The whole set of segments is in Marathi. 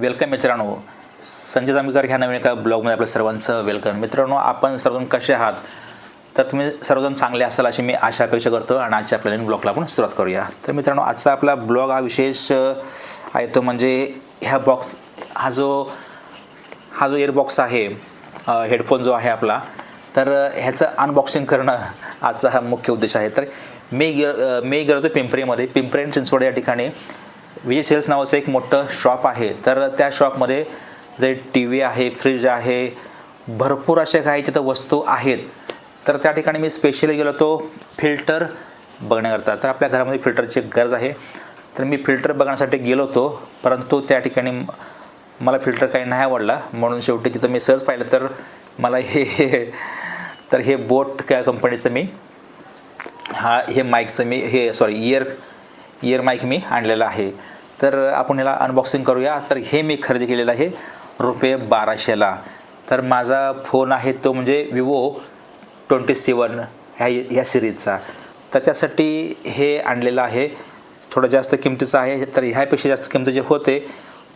वेलकम मित्रांनो. संजय जांभेकर ह्या नवीन एका ब्लॉगमध्ये आपल्या सर्वांचं वेलकम. मित्रांनो आपण सर्वजण कसे आहात? तर तुम्ही सर्वजण चांगले असाल अशी मी आशा अपेक्षा करतो आणि आजच्या आपल्या नवीन ब्लॉगला आपण सुरुवात करूया. तर मित्रांनो आजचा आपला ब्लॉग हा विशेष आहे तो म्हणजे ह्या बॉक्स हा जो हा जो इयरबॉक्स आहे हेडफोन जो आहे आपला तर ह्याचं अनबॉक्सिंग करणं आजचा हा मुख्य उद्देश आहे. तर मी गे मी गेलो होतो पिंपरीमध्ये. पिंपरी आणि चिंचवड या ठिकाणी. विजय सेल्स नावाचं एक मोठं शॉप आहे. तर त्या शॉपमध्ये जे टी व्ही आहे फ्रीज आहे भरपूर अशा काही तिथं वस्तू आहेत. तर त्या ठिकाणी मी स्पेशली गेलो तो फिल्टर बघण्याकरता. तर आपल्या घरामध्ये फिल्टरची गरज आहे. तर मी फिल्टर बघण्यासाठी गेलो होतो परंतु त्या ठिकाणी मला फिल्टर काही नाही आवडला. म्हणून शेवटी तिथं मी सहज पाहिलं तर मला हे तर हे बोट त्या कंपनीचं मी हा हे माईकचं मी हे सॉरी इयर इयर माईक मी आणलेलं आहे. तर आपण याला अनबॉक्सिंग करूया. तर हे मी खरेदी केलेलं आहे रुपये बाराशेला तर माझा फोन आहे तो म्हणजे विवो ट्वेंटी सेवन ह्या ह्या सिरीजचा तर त्यासाठी हे आणलेलं आहे. थोडं जास्त किमतीचं आहे तर ह्यापेक्षा जास्त किमतीचे होते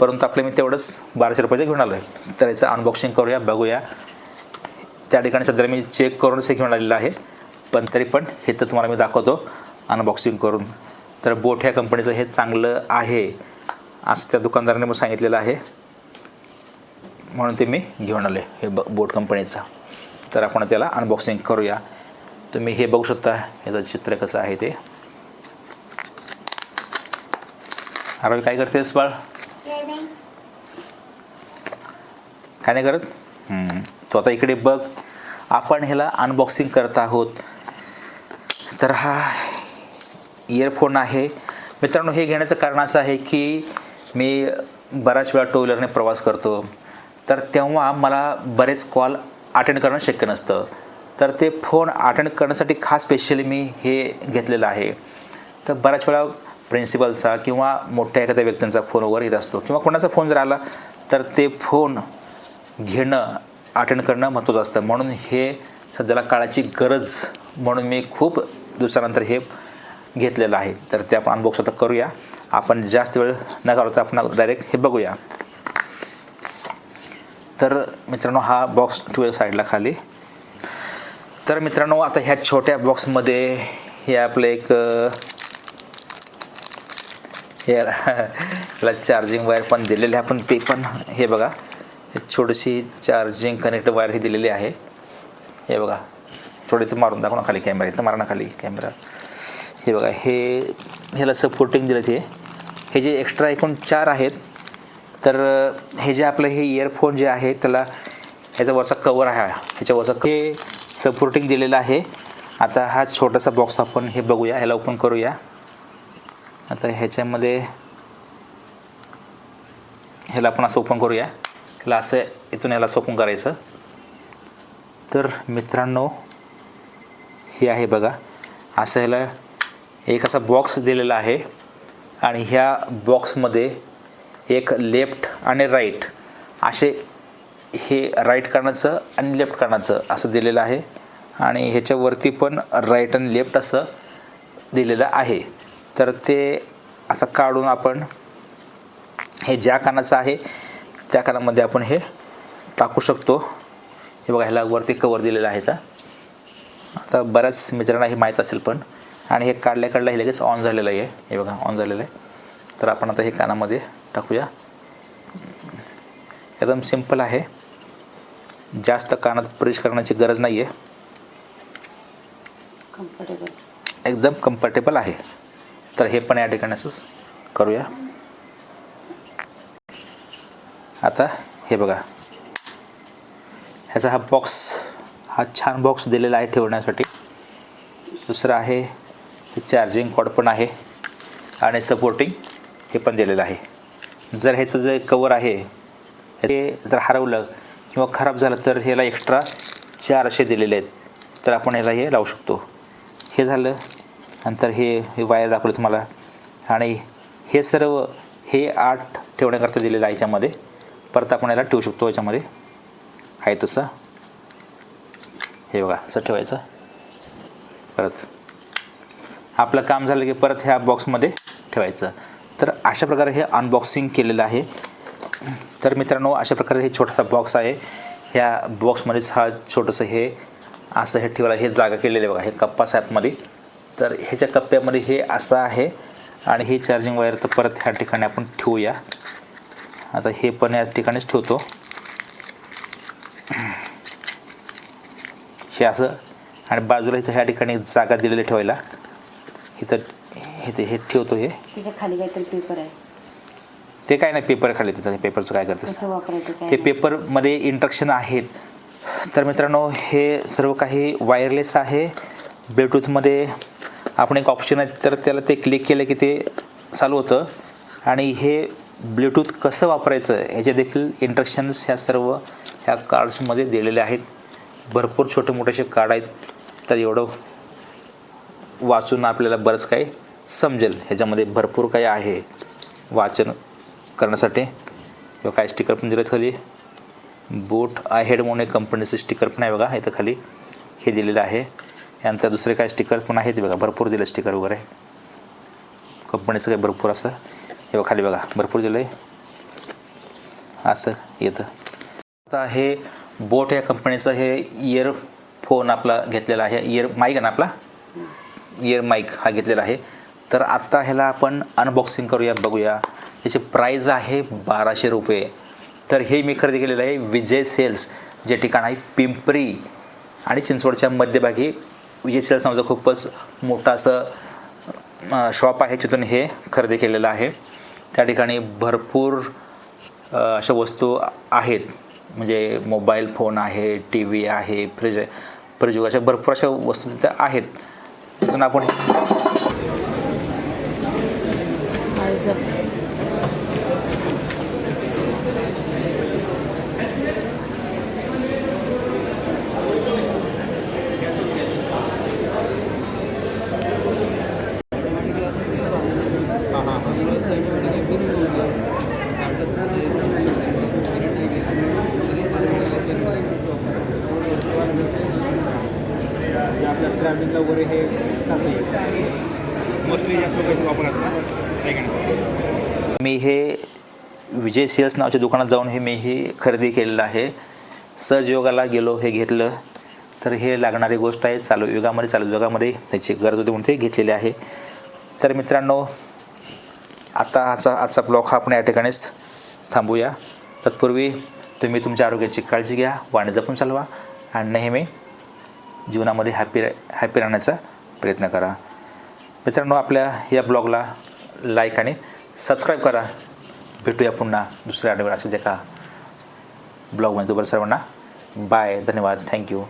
परंतु आपले मी तेवढंच बाराशे रुपयाचे घेऊन आलो आहे तर याचं अनबॉक्सिंग करूया बघूया. त्या ठिकाणी सध्या मी चेक करूनच हे घेऊन आलेलं आहे. पण तरी पण हे तर तुम्हाला मी दाखवतो. अनबॉक्सिंग करून. तर बोट ह्या कंपनीचं हे चांगलं आहे असं त्या दुकानदाराने मग सांगितलेलं आहे. म्हणून ते मी घेऊन आले हे ब बोट कंपनीचा. तर आपण त्याला अनबॉक्सिंग करूया. तुम्ही हे बघू शकता याचं चित्र कसं आहे ते. अरे काय करतेस बाळ? काय नाही करत? तो आता इकडे बघ. आपण ह्याला अनबॉक्सिंग करत आहोत. तर हा इयरफोन आहे. मित्रांनो हे घेण्याचं कारण असं आहे की मी बऱ्याच वेळा टू व्हीलरने प्रवास करतो. तर तेव्हा मला बरेच कॉल अटेंड करणं शक्य नसतं. तर ते फोन अटेंड करण्यासाठी खास स्पेशली मी हे घेतलेलं आहे. तर बऱ्याच वेळा प्रिन्सिपलचा किंवा मोठ्या एखाद्या व्यक्तींचा फोन वगैरे येत असतो किंवा कोणाचा फोन जर आला तर ते फोन घेणं अटेंड करणं महत्त्वाचं असतं. म्हणून हे सध्याला काळाची गरज म्हणून मी खूप दिवसानंतर हे घेतलेलं आहे. तर ते आपण अनबॉक्स आता करूया. आपण जास्त वेळ न घालवता आपण डायरेक्ट हे बघूया. तर मित्रांनो हा बॉक्स ठेवूया साईडला खाली. तर मित्रांनो आता ह्या छोट्या बॉक्समध्ये हे आपलं एक याला चार्जिंग वायर पण दिलेली आहे. पण ते पण हे बघा. छोटीशी चार्जिंग कनेक्ट वायर ही दिलेली आहे. हे बघा. थोडी ते मारून दाखव ना खाली कॅमेरा इथं मारा ना खाली कॅमेरा हे बघा हे ह्याला सपोर्टिंग दिलं ते. हे जे एक्स्ट्रा एकूण चार आहेत तर हे जे आपलं हे इयरफोन जे आहे त्याला ह्याचा वरचा कवर आहे. ह्याच्यावरचा हे सपोर्टिंग दिलेलं आहे. आता हा छोटासा बॉक्स आपण हे बघूया ह्याला ओपन करूया. आता ह्याच्यामध्ये ह्याला आपण असं ओपन करूया. ह्याला असं इथून ह्याला असं ओपन करायचं. तर मित्रांनो हे आहे बघा. असं ह्याला एक असा बॉक्स दिलेला आहे आणि ह्या बॉक्समध्ये एक लेफ्ट आणि राईट असे हे राईट करण्याचं आणि लेफ्ट करण्याचं असं दिलेलं आहे. आणि ह्याच्यावरती पण राईट आणि लेफ्ट असं दिलेलं आहे. तर ते असं काढून आपण हे ज्या कानाचं आहे त्या कानामध्ये आपण हे टाकू शकतो. हे बघा ह्याला वरती कवर दिलेलं आहे तर आता बऱ्याच मित्रांना हे माहीत असेल पण. आणि हे काढल्या काढल्या हे लगेच ऑन झालेलं आहे. हे बघा ऑन झालेलं आहे. तर आपण आता हे कानामध्ये टाकूया. एकदम सिंपल आहे. जास्त कानात प्रेस करण्याची गरज नाही आहे कम्फर्टेबल एकदम कम्फर्टेबल आहे. तर हे पण या ठिकाणी असंच करूया. आता हे बघा. ह्याचा हा बॉक्स हा छान बॉक्स दिलेला आहे ठेवण्यासाठी. दुसरं आहे चार्जिंग कॉड पण आहे आणि सपोर्टिंग हे पण दिलेलं आहे. जर ह्याचं जे कवर आहे हे जर हरवलं किंवा खराब झालं तर ह्याला एक्स्ट्रा चार असे दिलेले आहेत. तर आपण ह्याला हे लावू शकतो. हे झालं नंतर हे हे वायर दाखवलं तुम्हाला. आणि हे सर्व हे आठ ठेवण्याकरता दिलेलं आहे याच्यामध्ये. परत आपण याला ठेवू शकतो याच्यामध्ये. आहे तसं. हे बघा असं ठेवायचं. परत. आपलं काम झालं की परत ह्या बॉक्समध्ये ठेवायचं. तर अशा प्रकारे हे अनबॉक्सिंग केलेलं आहे. तर मित्रांनो अशा प्रकारे हे छोटासा बॉक्स आहे. ह्या बॉक्समध्येच हा छोटंसं हे असं हे ठेवायला हे जागा केलेलं आहे बघा हे कप्पा ॲपमध्ये. तर ह्याच्या कप्प्यामध्ये हे असं आहे आणि हे चार्जिंग वायर तर परत ह्या ठिकाणी आपण ठेवूया. आता हे पण या ठिकाणीच ठेवतो. हे असं आणि बाजूला इथं ह्या ठिकाणी जागा दिलेली ठेवायला. इथं इथे हे ठेवतो हे. त्याच्याखाली काहीतरी पेपर आहे. ते काय नाही पेपर खाली त्याचं पेपरचं काय करतेस? कसं वापरायचं काय हे नाही. पेपरमध्ये इंट्रक्शन आहेत. तर मित्रांनो हे सर्व काही वायरलेस आहे. ब्लूटूथमध्ये आपण एक ऑप्शन आहे तर त्याला ते क्लिक केलं की ते चालू होतं. आणि हे ब्लूटूथ कसं वापरायचं ह्याचे देखील इंट्रक्शन्स ह्या सर्व ह्या कार्ड्समध्ये दिलेले आहेत. भरपूर छोटे मोठेसे कार्ड आहेत. तर एवढं वाचून आपल्याला बरंच काही समजेल. ह्याच्यामध्ये भरपूर काही आहे वाचन करण्यासाठी. किंवा काय स्टिकर पण दिलेत खाली. बोट आय हेड म्हणून एक कंपनीचं स्टिकर पण आहे बघा इथं खाली. हे दिलेलं आहे. यानंतर दुसरे काय स्टिकर पण आहेत बघा भरपूर दिलं स्टिकर वगैरे. कंपनीचं काही भरपूर असं. हे बघा खाली बघा भरपूर दिलं आहे असं येतं. आता हे बोट या कंपनीचं हे इयरफोन आपला घेतलेला आहे. इयर माईक आहे ना आपला? इयर माईक हा घेतलेला आहे. तर आत्ता ह्याला आपण अनबॉक्सिंग करूया बघूया. याची प्राईज आहे बाराशे रुपये. तर हे मी खरेदी केलेलं आहे विजय सेल्स जे ठिकाण आहे पिंपरी आणि चिंचवडच्या मध्यभागी. विजय सेल्स नावाचं खूपच मोठं असं शॉप आहे तिथून हे खरेदी केलेलं आहे. त्या ठिकाणी भरपूर अशा वस्तू आहेत. म्हणजे मोबाईल फोन आहे टी व्ही आहे फ्रीज फ्रिज फ्रीज अशा भरपूर अशा वस्तू तिथं आहेत. तिथून आपण म्हणजे आपल्या ट्रॅव्हलिंगला वगैरे हे चांगलं मोस्टली जास्त पैसे वापरतात मी हे विजय सेल्स नावाच्या दुकानात जाऊन हे मी हे खरेदी केलेलं आहे. सहजयोगाला गेलो हे घेतलं. तर हे लागणारी गोष्ट आहे चालू युगामध्ये चालू युगामध्ये त्याची गरज होती म्हणून ते घेतलेले आहे. तर मित्रांनो आता आजचा आजचा ब्लॉग हा आपण या ठिकाणीच थांबूया. तत्पूर्वी तुम्ही तुमच्या आरोग्याची काळजी घ्या वाणी जपून चालवा आणि नेहमी जीवनामध्ये हॅपी हॅपी राहण्याचा प्रयत्न करा. मित्रांनो आपल्या या ब्लॉगला लाईक आणि सबस्क्राईब करा. भेटूया पुन्हा दुसऱ्या आठवड्यात. असेच एका ब्लॉगमध्ये तुम्हाला सर्वांना. बाय धन्यवाद. थँक्यू